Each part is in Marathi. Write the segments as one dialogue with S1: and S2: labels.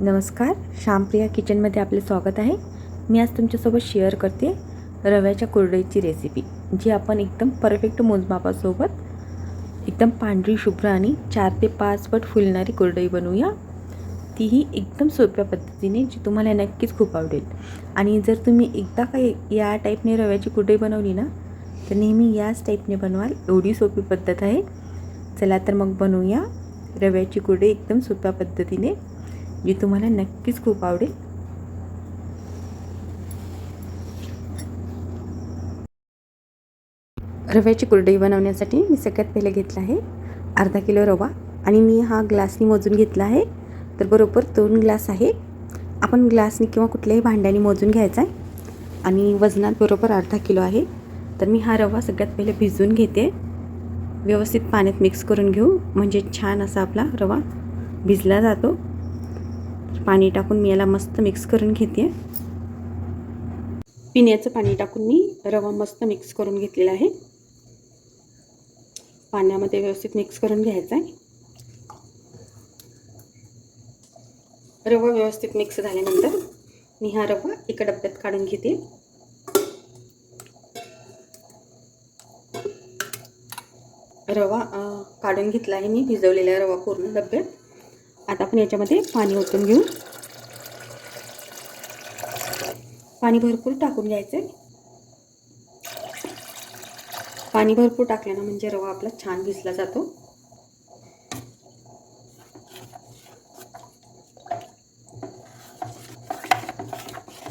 S1: नमस्कार श्यामप्रिया किचनमध्ये आपले स्वागत आहे. मी आज तुमच्यासोबत शेअर करते रव्याच्या कुरडईची रेसिपी जी आपण एकदम परफेक्ट मोजमापासोबत एकदम पांढरी शुभ्र आणि चार ते पाच पट फुलणारी कुरडई बनवूया. तीही एकदम सोप्या पद्धतीने जी तुम्हाला नक्कीच खूप आवडेल. आणि जर तुम्ही एकदा काही या टाईपने रव्याची कुरडई बनवली ना तर नेहमी याच टाईपने बनवाल. एवढी सोपी पद्धत आहे. चला तर मग बनवूया रव्याची कुरडई एकदम सोप्या पद्धतीने. जी तुम्हाला नक्कीच खूप आवडेल. रव्याची कुरडई बनवण्यासाठी मी सगळ्यात पहिले घेतला आहे अर्धा किलो रवा आणि मी हा ग्लासनी मोजून घेतला आहे. तर बरोबर दोन ग्लास आहे. आपण ग्लासनी किंवा कुठल्याही भांड्याने मोजून घ्यायचा आहे. आणि वजनात बरोबर अर्धा किलो आहे. तर मी हा रवा सगळ्यात पहिले भिजवून घेते. व्यवस्थित पाण्यात मिक्स करून घेऊ. म्हणजे छान असा आपला रवा भिजला जातो. पाणी टाकून मी याला मस्त मिक्स करून घेते. पिण्याचं पाणी टाकून मी रवा मस्त मिक्स करून घेतलेला आहे. पाण्यामध्ये व्यवस्थित मिक्स करून घ्यायचा आहे. रवा व्यवस्थित मिक्स झाल्यानंतर मी हा रवा एका डब्यात काढून घेते. रवा काढून घेतला आहे मी भिजवलेला रवा पूर्ण डब्यात. आता आपण याच्यामध्ये पाणी ओतून घेऊ. पाणी भरपूर टाकून घ्यायचं आहे पाणी भरपूर टाकल्यानं म्हणजे रवा आपला छान भिजला जातो.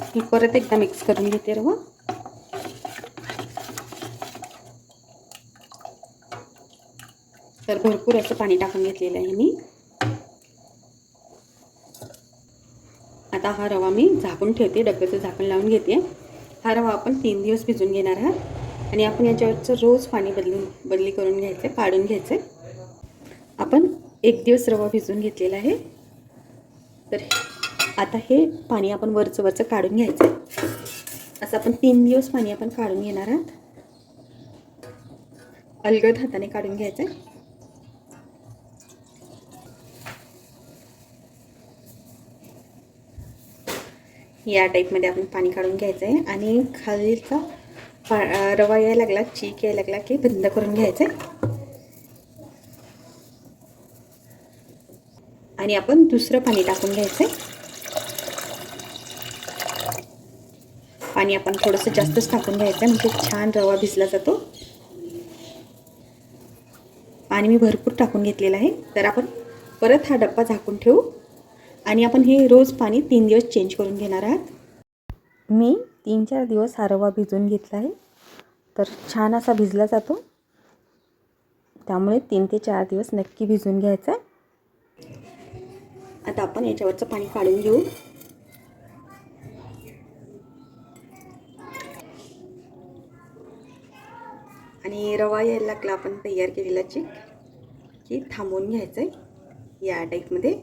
S1: मी परत एकदा मिक्स करून घेते रवा. तर भरपूर असं पाणी टाकून घेतलेलं आहे मी. आता हा रवा मी झाकून ठेवते डब्याचं झाकण लावून घेते. हा रवा आपण तीन दिवस भिजून घेणार आहात. आणि आपण याच्यावरचं रोज पाणी बदलून बदली करून घ्यायचं काढून घ्यायचं. आपण एक दिवस रवा भिजून घेतलेला आहे. तर आता हे पाणी आपण वरचं वरचं काढून घ्यायचं आहे. असं आपण तीन दिवस पाणी आपण काढून घेणार आहात. अलगद हाताने काढून घ्यायचं आहे. या टाईपमध्ये आपण पाणी काढून घ्यायचं आहे आणि खालीचा पा रवा यायला लागला चीक यायला लागला की बंद करून घ्यायचं आहे आणि आपण दुसरं पाणी टाकून घ्यायचं आहे पाणी आपण थोडंसं जास्तच टाकून घ्यायचं आहे म्हणजे छान रवा भिजला जातो. पाणी मी भरपूर टाकून घेतलेलं आहे. तर आपण परत हा डब्बा झाकून ठेवू. आणि आपण हे रोज पाणी तीन दिवस चेंज करून घेणार आहात. मी तीन चार दिवस हा रवा भिजवून घेतला आहे. तर छान असा भिजला जातो. त्यामुळे तीन ते चार दिवस नक्की भिजवून घ्यायचा आहे. आता आपण याच्यावरचं पाणी काढून घेऊ. आणि रवा यायला लागला आपण तयार केलेला चिक की थांबवून घ्यायचं आहे या टाईपमध्ये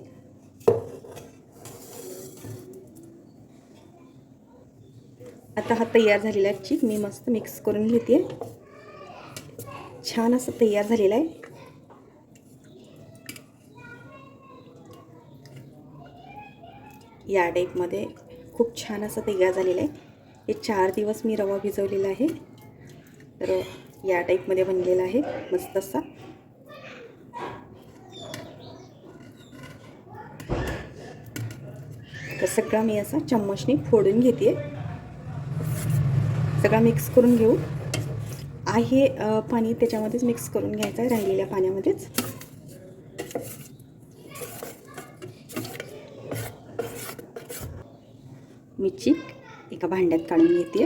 S1: आता हा तयार झालेला चिक मी मस्त मिक्स करून घेते. छान असं तयार झालेला आहे. या टाईपमध्ये खूप छान असं तयार झालेलं आहे. हे चार दिवस मी रवा भिजवलेला आहे. तर या टाईपमध्ये बनलेला आहे मस्त असा. तर सगळा मी असा चम्मचने फोडून घेते. सगळा मिक्स करून घेऊ. आहे पाणी त्याच्यामध्येच मिक्स करून घ्यायचं आहे राहिलेल्या पाण्यामध्येच. मी चिक एका भांड्यात काढून घेते.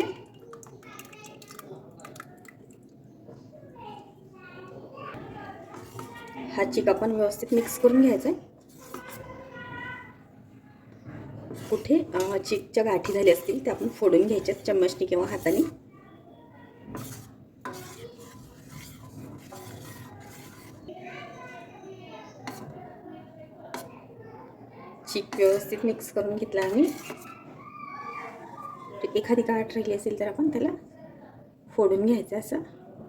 S1: हा चिक आपण व्यवस्थित मिक्स करून घ्यायचा आहे. कुठे चिकच्या गाठी झाल्या असतील त्या आपण फोडून घ्यायच्यात चम्मचनी किंवा हाताने. चिक व्यवस्थित मिक्स करून घेतला आम्ही. एखादी गाठ राहिली असेल तर आपण त्याला फोडून घ्यायचं असं.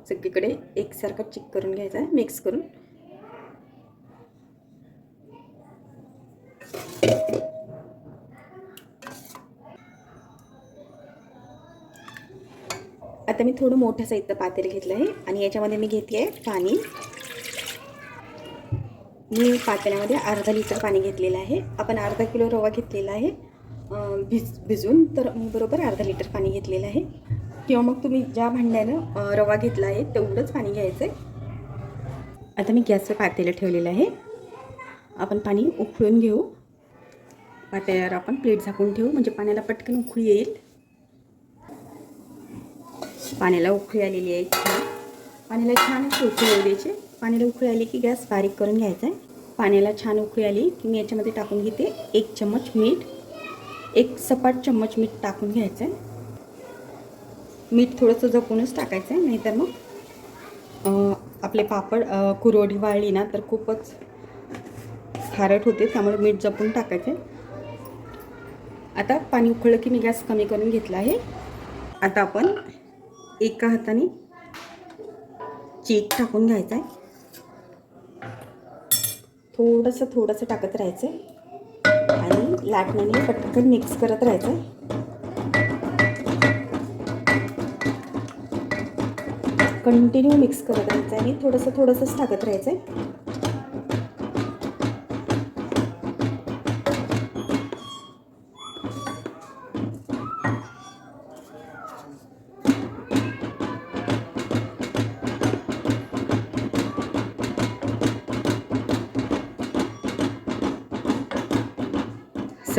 S1: सगळीकडे एकसारखं चिक करून घ्यायचा मिक्स करून. आता मी थोडं मोठं साहित्य पातेलं घेतलं आहे आणि याच्यामध्ये मी घेते आहे पाणी. मी पातेल्यामध्ये अर्धा लिटर पाणी घेतलेलं आहे. आपण अर्धा किलो रवा घेतलेला आहे. भिज भिजून तर मी बरोबर अर्धा लिटर पाणी घेतलेलं आहे. किंवा मग तुम्ही ज्या भांड्यानं रवा घेतला आहे तेवढंच पाणी घ्यायचं आहे. आता मी गॅसवर पातेलं ठेवलेलं आहे. आपण पाणी उकळून घेऊ. पातेल्यावर आपण प्लेट झाकून ठेवू. म्हणजे पाण्याला पटकन उकळी येईल. पाण्याला उकळी आलेली आहे. छान पाण्याला छान अशी उकळी येऊ द्यायची. पाण्याला उकळी आली की गॅस बारीक करून घ्यायचा आहे. पाण्याला छान उकळी आली की मी याच्यामध्ये टाकून घेते एक चम्मच मीठ एक सपाट चम्मच मीठ टाकून घ्यायचं आहे. मीठ थोडंसं जपूनच टाकायचं आहे नाहीतर मग आपले पापड कुरवडी वाळली ना तर खूपच खारट होते त्यामुळे मीठ जपून टाकायचं आहे. आता पाणी उकळलं की मी गॅस कमी करून घेतला आहे. आता आपण एका हाताने चीक टाकून घ्यायचा आहे थोडंसं थोडंसं टाकत राहायचं आहे आणि लाटण्याने पटकन मिक्स करत राहायचं आहे कंटिन्यू मिक्स करत राहायचं आहे आणि थोडंसं थोडंसंच टाकत राहायचं आहे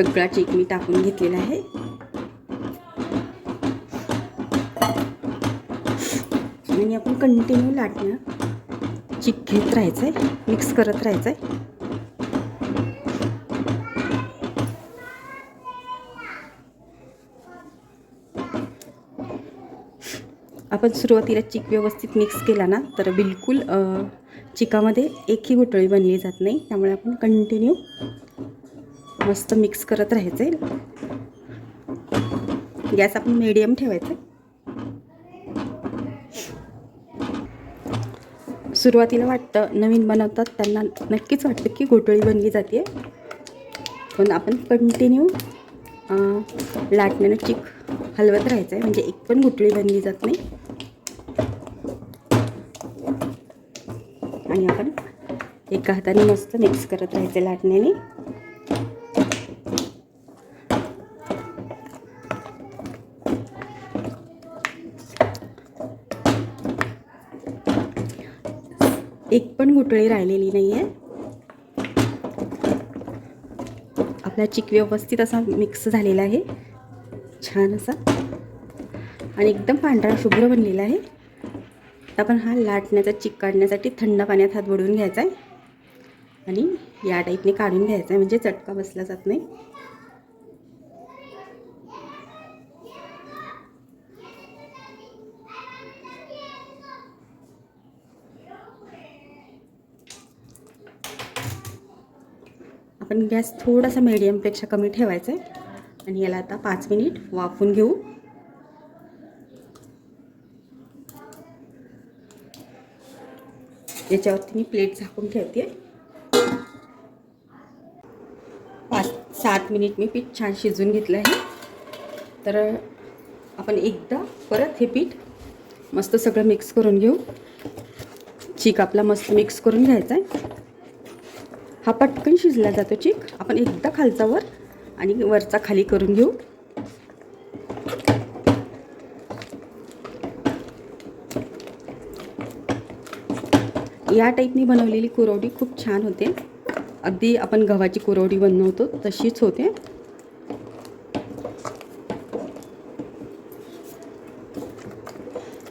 S1: सगळा चेक मी टाकून घेतलेला आहे. आणि आपण कंटिन्यू लाटणं चिक घेत राहायचं आहे मिक्स करत राहायचं आहे आपण सुरुवातीला चिक व्यवस्थित मिक्स केला ना तर बिलकुल चिकामध्ये एकही घोटळी बनली जात नाही. त्यामुळे आपण कंटिन्यू मस्त मिक्स करत राहायचं आहे गॅस आपण मीडियम ठेवायचं. आहे सुरुवातीला वाटतं नवीन बनवतात त्यांना नक्कीच वाटतं की घोटळी बनली जाते पण आपण कंटिन्यू लाटण्यानं चिक हलवत राहायचं आहे म्हणजे एक पण गुटळी बनली जात नाही. आणि आपण एका हाताने मस्त मिक्स करत राहायचं लाटण्याने. एक पण गुटळी राहिलेली नाही आहे आपला चिक व्यवस्थित असा मिक्स झालेला आहे. छान असा. आणि एकदम पांढरा शुभ्र बनलेला आहे. आपण हा लाटण्याचा चिक काढण्यासाठी थंड पाण्यात हात बुडवून घ्यायचा आहे. आणि या टाईपने काढून घ्यायचा आहे. म्हणजे चटका बसला जात नाही. आपण गॅस थोडासा मीडियमपेक्षा कमी ठेवायचा आहे. आणि याला आता पाच मिनिट वाफून घेऊ. याच्यावरती मी प्लेट झाकून ठेवते. पाच सात मिनिट मी पीठ छान शिजवून घेतलं आहे. तर आपण एकदा परत हे पीठ मस्त सगळं मिक्स करून घेऊ. चीक आपला मस्त मिक्स करून घ्यायचा आहे. हा पटकन शिजला जातो चिक. आपण एकदा खालचा वर आणि वरचा खाली करून घेऊ. या टाईपनी बनवलेली कुरवडी खूप छान होते. अगदी आपण गव्हाची कुरवडी बनवतो तशीच होते.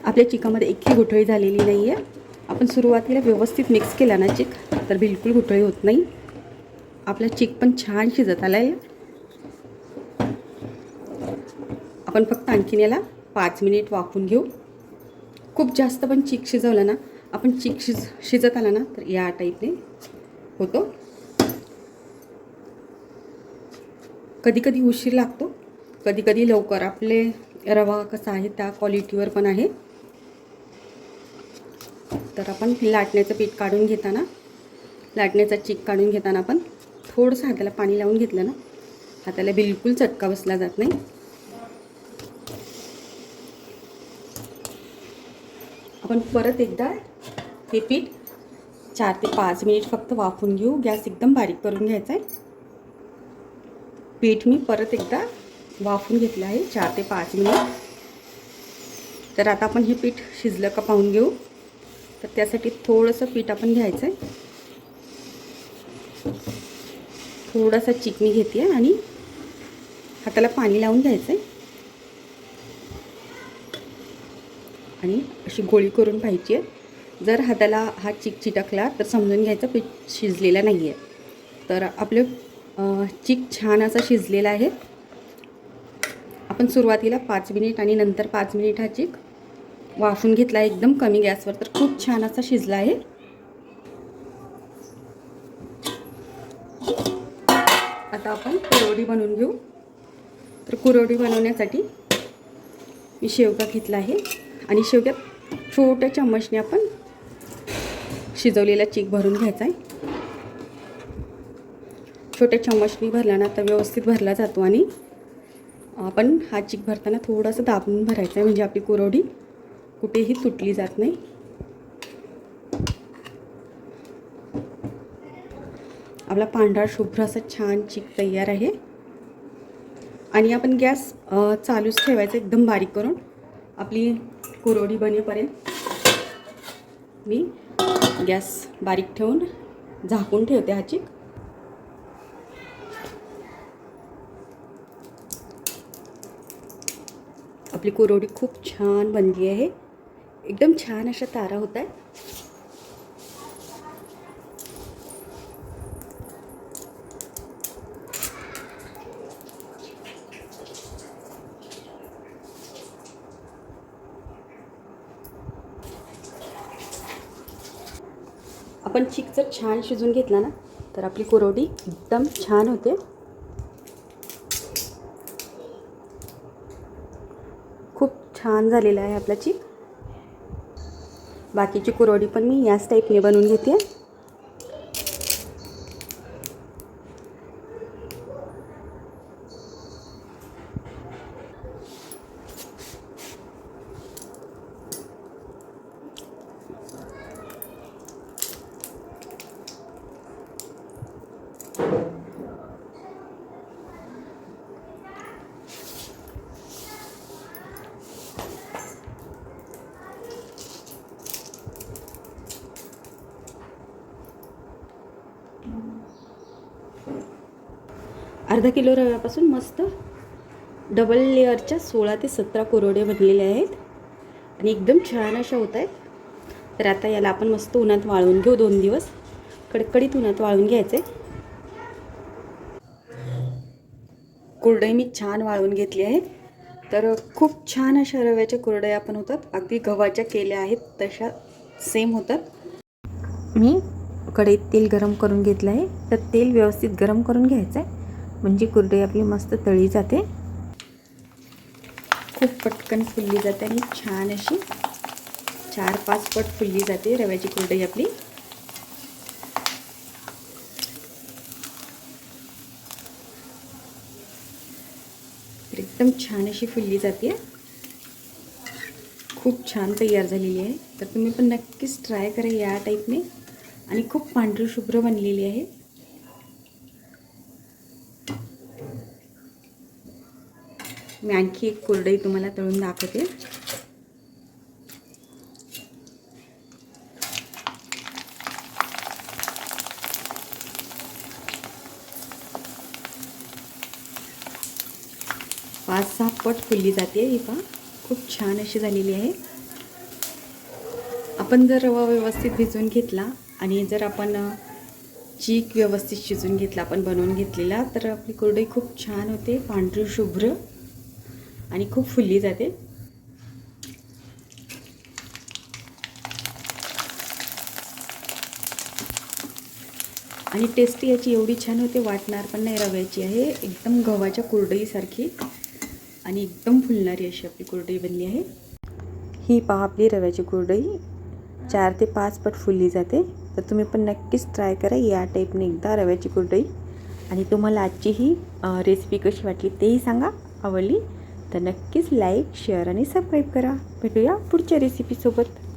S1: आपल्या चिकामध्ये एकही गुठळी झालेली नाही आहे आपण सुरुवातीला व्यवस्थित मिक्स केला ना चिक? तर बिलकुल घुटळी होत नाही. आपला चिक पण छान शिजत आला आहे आपण फक्त आणखीन याला पाच मिनिट वाफून घेऊ. खूप जास्त पण चीक शिजवलं ना आपण चीक शिज शिजत आला ना तर या टाईपने होतो. कधी कधी उशीर लागतो. कधी कधी लवकर आपले रवा कसा आहे त्या क्वालिटीवर पण आहे. तर आपण लाटण्याचं पीठ काढून घेताना लाटण्याचा चिक काढून घेताना आपण थोडंसं हाताला पाणी लावून घेतलं ना हाताला बिलकुल चटका बसला जात नाही.
S2: आपण परत एकदा हे पीठ चार ते पाच मिनिट फक्त वाफून घेऊ. गॅस एकदम बारीक करून घ्यायचा आहे. पीठ मी परत एकदा वाफून घेतलं आहे चार ते पाच मिनिट. तर आता आपण हे पीठ शिजलं का पाहून घेऊ. तर त्यासाठी थोडंसं पीठ आपण घ्यायचं आहे. थोडासा चिकनी घेते आणि हाताला पाणी लावून घ्यायचं आहे आणि अशी गोळी करून पाहिजे. आहे जर हाताला हा चिक चिटकला तर समजून घ्यायचं पीठ शिजलेला नाही आहे तर आपलं चिक छान असा शिजलेला आहे. आपण सुरुवातीला पाच मिनिट आणि नंतर पाच मिनिट हा चिक वाफून घेतला. एकदम कमी गॅसवर तर खूप छान असा शिजला आहे. आता आपण कुरवडी बनवून घेऊ. तर कुरवडी बनवण्यासाठी मी शेवगा घेतला आहे. आणि शेवग्यात छोट्या चम्मचने आपण शिजवलेला चीक भरून घ्यायचा आहे. छोट्या चम्मचनी भरला ना तर व्यवस्थित भरला जातो आणि आपण हा चीक भरताना थोडासा दाबून भरायचा आहे. म्हणजे आपली कुरवडी कुठेही तुटली जात नाही. आपला पांढरा शुभ्र असा छान चीक तयार आहे. आणि आपण गॅस चालूच ठेवायचा एकदम बारीक करून. आपली कुरोडी बनेपर्यंत मी गॅस बारीक ठेवून झाकून ठेवते हा चीक. आपली कुरोडी खूप छान बनली आहे. एकदम छान अशा तारा होत आहेत आपण चिक जर छान शिजून घेतला ना तर आपली कुरवडी एकदम छान होते. खूप छान झालेला आहे आपला चिक. बाकीची कुरवडी पण मी याच टाईपने बनवून घेते. अर्धा किलो रव्यापासून मस्त डबल लेअरच्या सोळा ते सतरा कोरोडे बनलेले आहेत. आणि एकदम छान अशा होत आहेत. तर आता याला आपण मस्त उन्हात वाळवून घेऊ दोन दिवस. कडकडीत उन्हात वाळवून घ्यायचे. कुरडई मी छान वाळवून घेतली आहे. तर खूप छान अशा रव्याच्या कुरडया पण होतात. अगदी गव्हाच्या केल्या आहेत तशा सेम होतात.
S1: मी कढईत तेल गरम करून घेतलं आहे. तर तेल व्यवस्थित गरम करून घ्यायचं आहे म्हणजे कुरडई आपली मस्त तळी जाते.
S2: खूप पटकन फुलली जाते आणि छान अशी चार पाच पट फुलली जाते रव्याची कुरडई आपली. एकदम छान अशी फुलली जाते. खूप छान तयार झालेली आहे. तर तुम्ही पण नक्कीच ट्राय करा या टाईपने आणि खूप पांढरी शुभ्र बनलेली आहे. मी आणखी एक कोरडई तुम्हाला तळून दाखवते. पाच सहा पट फुलली जाते ही पा खूप छान अशी झालेली आहे. आपण जर रवा व्यवस्थित भिजवून घेतला आणि जर आपण चीक व्यवस्थित शिजून घेतला आपण बनवून घेतलेला तर आपली कोरडई खूप छान होते. पांढरी शुभ्र आणि खूप फुलली जाते. आणि टेस्टी याची एवढी छान होते वाटणार पण नाही रव्याची. आहे एकदम गव्हाच्या कुरडईसारखी आणि एकदम फुलणारी अशी आपली कुरडई बनली आहे.
S1: ही पहा आपली रव्याची कुरडई. चार ते पाच पट फुलली जाते. तर तुम्ही पण नक्कीच ट्राय करा या टाईपने एकदा रव्याची कुरडई. आणि तुम्हाला आजची ही रेसिपी कशी वाटली तेही सांगा. आवडली तर नक्कीच लाईक शेअर आणि सबस्क्राईब करा. भेटूया पुढच्या रेसिपीसोबत